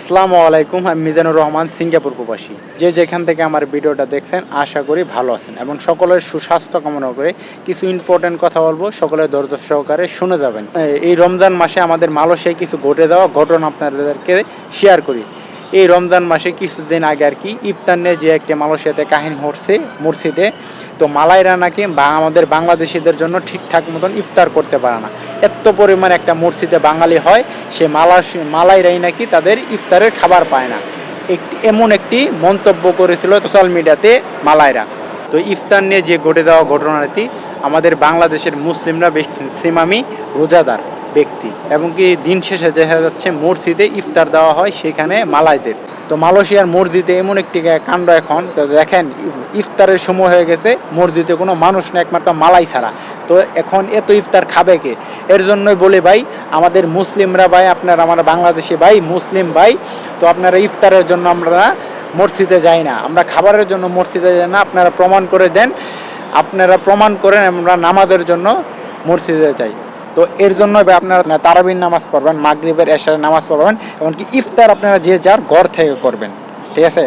আসসালামু আলাইকুম, আমি মিজানুর রহমান, সিঙ্গাপুর প্রবাসী। যে যেখান থেকে আমার ভিডিওটা দেখছেন, আশা করি ভালো আছেন এবং সকলের সুস্বাস্থ্য কামনা করে কিছু ইম্পর্টেন্ট কথা বলব, সকলের ধৈর্য সহকারে শুনে যাবেন। এই রমজান মাসে আমাদের মালয়েশিয়ায় কিছু ঘটে দেওয়া ঘটনা আপনাদেরকে শেয়ার করি। এই রমজান মাসে কিছুদিন আগে আর কি ইফতার নিয়ে যে একটা মালয়েশিয়াতে কাহিনী ঘটছে মুর্শিদে, তো মালাইরা নাকি বা আমাদের বাংলাদেশিদের জন্য ঠিকঠাক মতন ইফতার করতে পারে না। এত পরিমাণ একটা মসজিদে বাঙালি হয়, সে মালা মালাইরাই নাকি তাদের ইফতারের খাবার পায় না। একটি, এমন একটি মন্তব্য করেছিল সোশ্যাল মিডিয়াতে মালাইরা। তো ইফতার নিয়ে যে ঘটে দেওয়া ঘটনাটি আমাদের বাংলাদেশের মুসলিমরা বেশ সিমামি রোজাদার। ব্যক্তি। এবং কি দিন শেষে দেখা যাচ্ছে মসজিদে ইফতার দেওয়া হয় সেখানে মালাইদের। তো মালয়েশিয়ার মসজিদে এমন একটি কাণ্ড এখন, তো দেখেন, ইফতারের সময় হয়ে গেছে, মসজিদে কোনো মানুষ না একমাত্র মালাই ছাড়া। তো এখন এত ইফতার খাবে কে? এর জন্যই বলি ভাই, আমাদের মুসলিমরা ভাই, আপনারা আমার বাংলাদেশি ভাই, মুসলিম ভাই, তো আপনারা ইফতারের জন্য আমরা মসজিদে যাই না। আমরা খাবারের জন্য মসজিদে যাই না। আপনারা প্রমাণ করে দেন। আপনারা প্রমাণ করেন আমরা নামাজের জন্য মসজিদে যাই। তো এর জন্য আপনারা তারাবিন নামাজ পড়বেন, মাগরীবের এশারের নামাজ পড়বেন, এমনকি ইফতার আপনারা যে যার ঘর থেকে করবেন। ঠিক আছে?